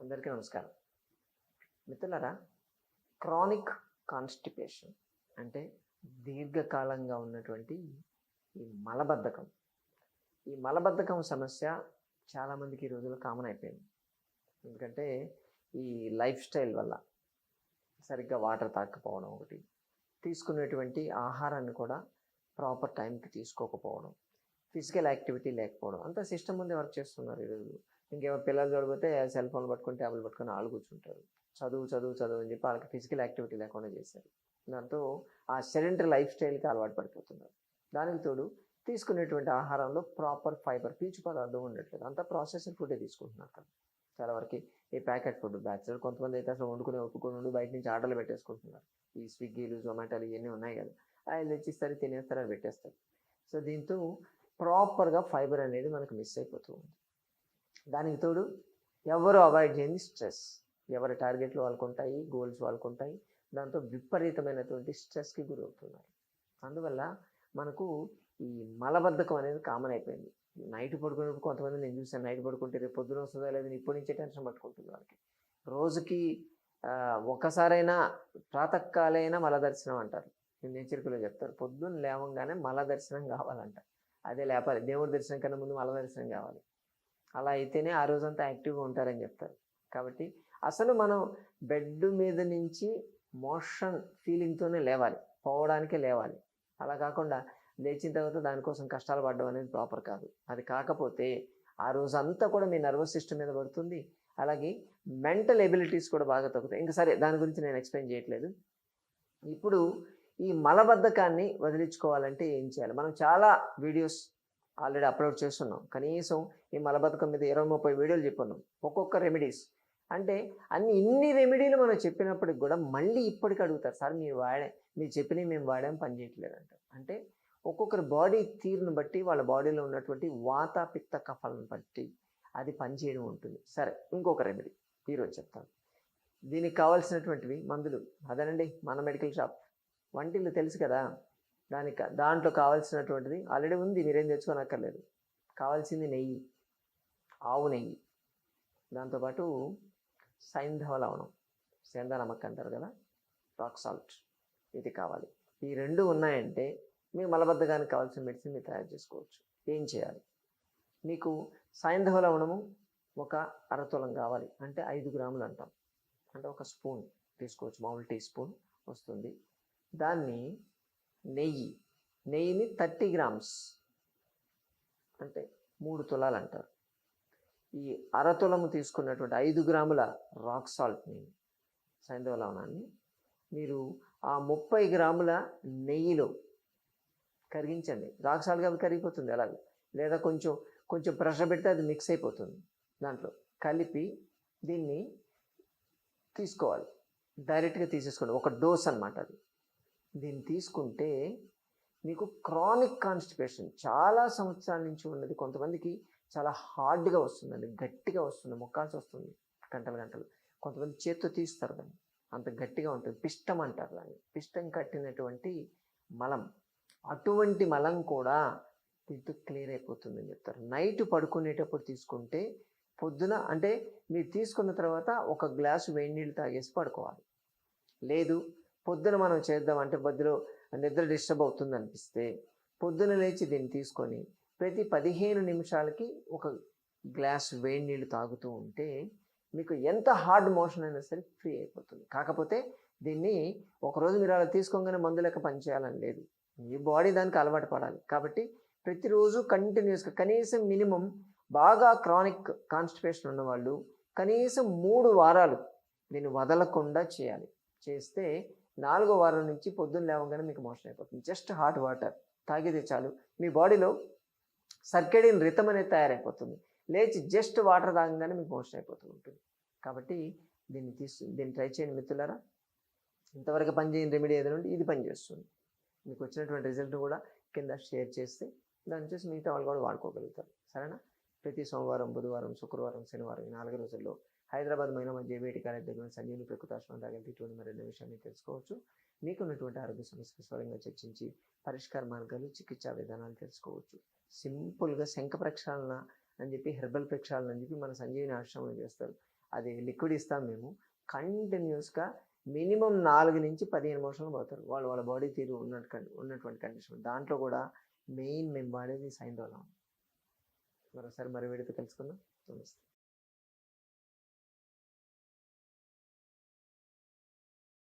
అందరికీ నమస్కారం. మిత్రులరా క్రానిక్ కాన్స్టిపేషన్ అంటే దీర్ఘకాలంగా ఉన్నటువంటి ఈ మలబద్ధకం. ఈ మలబద్ధకం సమస్య చాలామందికి ఈ రోజుల్లో కామన్ అయిపోయింది. ఎందుకంటే ఈ లైఫ్ స్టైల్ వల్ల సరిగ్గా వాటర్ తాకపోవడం ఒకటి తీసుకునేటువంటి ఆహారాన్ని కూడా ప్రాపర్ టైంకి తీసుకోకపోవడం ఫిజికల్ యాక్టివిటీ లేకపోవడం అంతా సిస్టమ్ ముందే వర్క్ చేస్తున్నారు ఈరోజు ఇంకేమో పిల్లలు చూడబోతే సెల్ ఫోన్ పట్టుకొని ట్యాబ్లు పట్టుకొని వాళ్ళు కూర్చుంటారు. చదువు చదువు చదువు అని చెప్పి వాళ్ళకి ఫిజికల్ యాక్టివిటీ లేకుండా చేశారు. దాంతో ఆ సెడెంటరీ లైఫ్ స్టైల్కి అలవాటు పడిపోతున్నారు. దానికి తోడు తీసుకునేటువంటి ఆహారంలో ప్రాపర్ ఫైబర్ పీచు పదార్థం ఉండట్లేదు. అంతా ప్రాసెస్డ్ ఫుడే తీసుకుంటున్నారు కదా. చాలా వరకు ఈ ప్యాకెట్ ఫుడ్ బ్యాచులర్ కొంతమంది అయితే అసలు వండుకుని ఒప్పుకొని ఉండి బయట నుంచి ఆర్డర్లు పెట్టేసుకుంటున్నారు. ఈ స్విగ్గీలు జొమాటోలు ఇవన్నీ ఉన్నాయి కదా. అవి తెచ్చిస్తారు తినేస్తారు అని పెట్టేస్తారు. సో దీంతో ప్రాపర్గా ఫైబర్ అనేది మనకు మిస్ అయిపోతూ ఉంది. దానికి తోడు ఎవరు అవాయిడ్ చేయండి స్ట్రెస్. ఎవరి టార్గెట్లు వాళ్ళకు ఉంటాయి గోల్స్ వాళ్ళకు ఉంటాయి దాంతో విపరీతమైనటువంటి స్ట్రెస్కి గురవుతున్నారు. అందువల్ల మనకు ఈ మలబద్ధకం అనేది కామన్ అయిపోయింది. నైట్ పడుకున్నప్పుడు కొంతమంది నేను చూసాను నైట్ పడుకుంటే రేపు పొద్దున వస్తుందా లేదని ఇప్పటి నుంచే టెన్షన్ పట్టుకుంటుంది వాళ్ళకి. రోజుకి ఒకసారైనా ప్రాతకాలైనా మల దర్శనం అంటారు నేచరికలో చెప్తారు పొద్దున్న లేవంగానే మల దర్శనం కావాలంట. అదే లేపాలి. దేవుడి దర్శనం కన్నా ముందు మల దర్శనం కావాలి. అలా అయితేనే ఆ రోజంతా యాక్టివ్గా ఉంటారని చెప్తారు. కాబట్టి అసలు మనం బెడ్ మీద నుంచి మోషన్ ఫీలింగ్తోనే లేవాలి పోవడానికే లేవాలి. అలా కాకుండా లేచిన తర్వాత దానికోసం కష్టాలు పడడం అనేది ప్రాపర్ కాదు. అది కాకపోతే ఆ రోజంతా కూడా మీ నర్వస్ సిస్టమ్ మీద పడుతుంది. అలాగే మెంటల్ ఎబిలిటీస్ కూడా బాగా తగ్గుతాయి. ఇంకా సరే దాని గురించి నేను ఎక్స్ప్లెయిన్ చేయట్లేదు. ఇప్పుడు ఈ మలబద్ధకాన్ని వదిలించుకోవాలంటే ఏం చేయాలి? మనం చాలా వీడియోస్ ఆల్రెడీ అప్లోడ్ చేస్తున్నాం. కనీసం ఈ మలబద్ధకం మీద ఇరవై ముప్పై వీడియోలు చెప్పున్నాం. ఒక్కొక్క రెమెడీస్ అంటే అన్ని ఇన్ని రెమెడీలు మనం చెప్పినప్పటికి కూడా మళ్ళీ ఇప్పటికి అడుగుతారు. సార్ మీరు వాడే మీరు చెప్పినవి మేము వాడాం పని చేయట్లేదు అంటారు అంటే ఒక్కొక్కరి బాడీ తీరును బట్టి వాళ్ళ బాడీలో ఉన్నటువంటి వాత పిత్త కఫలను బట్టి అది పనిచేయడం ఉంటుంది. సరే ఇంకొక రెమెడీ ఈరోజు చెప్తాను. దీనికి కావాల్సినటువంటివి మందులు. అదేనండి మన మెడికల్ షాప్ వంటిల్లు తెలుసు కదా? దానికి దాంట్లో కావాల్సినటువంటిది ఆల్రెడీ ఉంది మీరేం తెచ్చుకోనక్కర్లేదు. కావాల్సింది నెయ్యి ఆవు నెయ్యి. దాంతోపాటు సైంధవ లవణం సేందా నమక్ అంటారు కదా రాక్ సాల్ట్ ఇది కావాలి. ఈ రెండు ఉన్నాయంటే మీ మలబద్ధకానికి కావాల్సిన మెడిసిన్ మీరు తయారు చేసుకోవచ్చు. ఏం చేయాలి? మీకు సాయంధవ లవణము ఒక అరతులం కావాలి అంటే ఐదు గ్రాములు అంటాం. అంటే ఒక స్పూన్ తీసుకోవచ్చు మామూలు టీ స్పూన్ వస్తుంది. దాన్ని నెయ్యి. నెయ్యిని థర్టీ గ్రామ్స్ అంటే మూడు తులాలు అంటారు. ఈ అరతులము తీసుకున్నటువంటి ఐదు గ్రాముల రాక్ సాల్ట్ని సైంధవ లవణాన్ని. మీరు ఆ ముప్పై గ్రాముల నెయ్యిలో కరిగించండి. రాక్ సాల్ట్ కాబట్టి కరిగిపోతుంది అలాగే. లేదా కొంచెం కొంచెం ప్రెషర్ పెడితే అది మిక్స్ అయిపోతుంది దాంట్లో. కలిపి దీన్ని తీసుకోవాలి. డైరెక్ట్గా తీసేసుకోండి. ఒక డోస్ అన్నమాట అది. దీన్ని తీసుకుంటే మీకు క్రానిక్ కాన్స్టిపేషన్ చాలా సంవత్సరాల నుంచి ఉన్నది. కొంతమందికి చాలా హార్డ్గా వస్తుందండి. గట్టిగా వస్తుంది. మొక్కాల్సి వస్తుంది. గంటలు గంటలు. కొంతమంది చేత్తో తీస్తారు దాన్ని. అంత గట్టిగా ఉంటుంది. పిష్టం అంటారు దాన్ని. పిష్టం కట్టినటువంటి మలం. అటువంటి మలం కూడా దీంతో క్లియర్ అయిపోతుందని చెప్తారు. నైట్ పడుకునేటప్పుడు తీసుకుంటే పొద్దున అంటే మీరు తీసుకున్న తర్వాత ఒక గ్లాసు వేడి నీళ్ళు తాగేసి పడుకోవాలి. లేదు పొద్దున మనం చేద్దామంటే మధ్యలో నిద్ర డిస్టర్బ్ అవుతుంది అనిపిస్తే పొద్దున లేచి దీన్ని తీసుకొని ప్రతి పదిహేను నిమిషాలకి ఒక గ్లాస్ వేడి నీళ్ళు తాగుతూ ఉంటే మీకు ఎంత హార్డ్ మోషన్ అయినా సరే ఫ్రీ అయిపోతుంది. కాకపోతే దీన్ని ఒకరోజు మీరు అలా తీసుకోగానే మందు లెక్క పనిచేయాలని లేదు. మీ బాడీ దానికి అలవాటు పడాలి. కాబట్టి ప్రతిరోజు కంటిన్యూస్గా కనీసం మినిమం బాగా క్రానిక్ కాన్స్టిపేషన్ ఉన్నవాళ్ళు కనీసం మూడు వారాలు దీన్ని వదలకుండా చేయాలి. చేస్తే నాలుగో వారం నుంచి పొద్దున్న లేవగానే మీకు మోషన్ అయిపోతుంది. జస్ట్ హాట్ వాటర్ తాగితే చాలు. మీ బాడీలో సర్కెడిన్ రితం అనేది తయారైపోతుంది. లేచి జస్ట్ వాటర్ తాగంగానే మీకు మోషన్ అయిపోతూ ఉంటుంది. కాబట్టి దీన్ని తీసు దీన్ని ట్రై చేయండి మిత్రులారా. ఇంతవరకు పనిచేయని రెమెడీ ఏదైనా ఉంటే ఇది పనిచేస్తుంది మీకు వచ్చినటువంటి రిజల్ట్ కూడా కింద షేర్ చేస్తే దాన్ని చూసి మిగతా వాళ్ళు కూడా వాడుకోగలుగుతారు. సరేనా? ప్రతి సోమవారం బుధవారం శుక్రవారం శనివారం ఈ నాలుగు రోజుల్లో హైదరాబాద్ మైన మధ్య వేటి కాలేజ్ దగ్గర ఉన్న ప్రకృతాశ్రమం దగ్గర ఇటువంటి మరిన్ని విషయాన్ని తెలుసుకోవచ్చు. మీకున్నటువంటి ఆరోగ్య సమస్యలు స్వరంగా చర్చించి పరిష్కార మార్గాలు చికిత్సా విధానాలు తెలుసుకోవచ్చు. సింపుల్గా శంఖ ప్రక్షాళన అని చెప్పి హెర్బల్ ప్రక్షాళన అని చెప్పి మన సంజీవిని ఆశ్రమం చేస్తారు. అది లిక్విడ్ ఇస్తాం మేము. కంటిన్యూస్గా మినిమం నాలుగు నుంచి పదిహేను మోషన్లు పోతారు. వాళ్ళు వాళ్ళ బాడీ తీరు ఉన్నట్టు ఉన్నటువంటి కండిషన్ దాంట్లో కూడా మెయిన్ మేము వాడేది సైండోలం మరోసారి మరి వీడితో కలుసుకుందాం. నమస్తే.